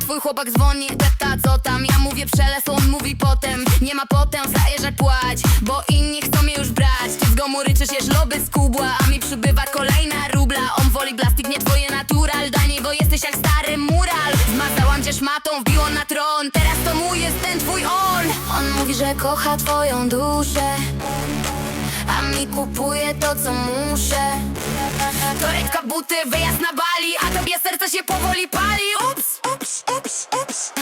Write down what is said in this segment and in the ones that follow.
Twój chłopak dzwoni, pyta co tam? Ja mówię przelew, on mówi potem. Nie ma potem, zajeżdżaj płać Bo inni chcą mnie już brać. Ty z domu ryczysz, jesz loby z kubła A mi przybywa kolejna rubla. On woli plastik, nie twoje natural. Dla niego jesteś jak stary mural. Zmazałam cię szmatą, wbiło na tron. Teraz to mój jest ten twój on. On mówi, że kocha twoją duszę kupuje to, co muszę. Torebka, buty, wyjazd na Bali A tobie serce się powoli pali. Ups, ups, ups, ups.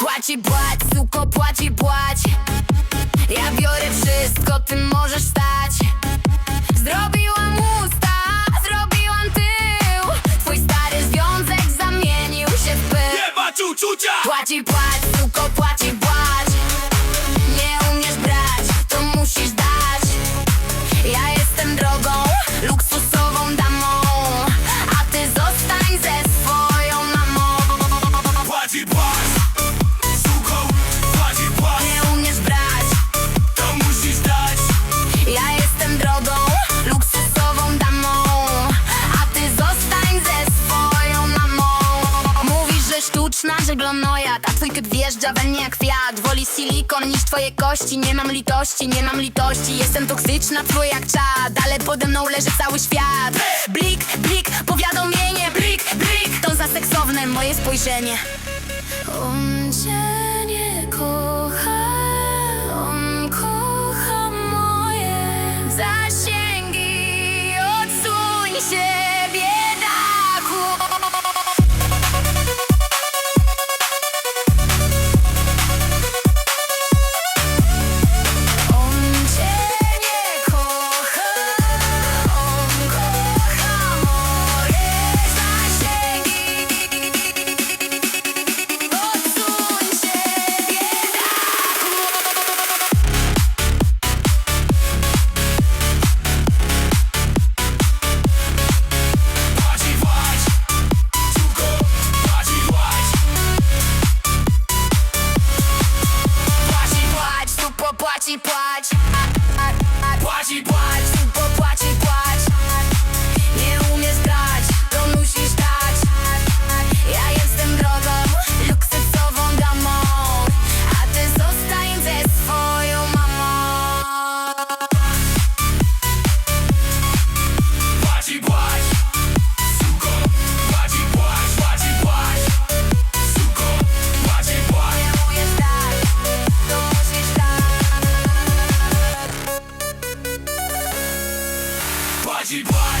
Płaci, płać, suko, płaci, płać. Ja biorę wszystko, ty możesz stać. Zrobiłam usta, zrobiłam tył. Twój stary związek zamienił się w pył. Jebać uczucia! Płaci, płać, że glonojad A twój typ wjeżdża we mnie jak kwiat Woli silikon niż twoje kości Nie mam litości, nie mam litości. Jestem toksyczna, twoja jak czad Ale pode mną leży cały świat. Blik, blik, powiadomienie. Blik, blik, to za seksowne moje spojrzenie. On Płać i płać! Jurassic Park.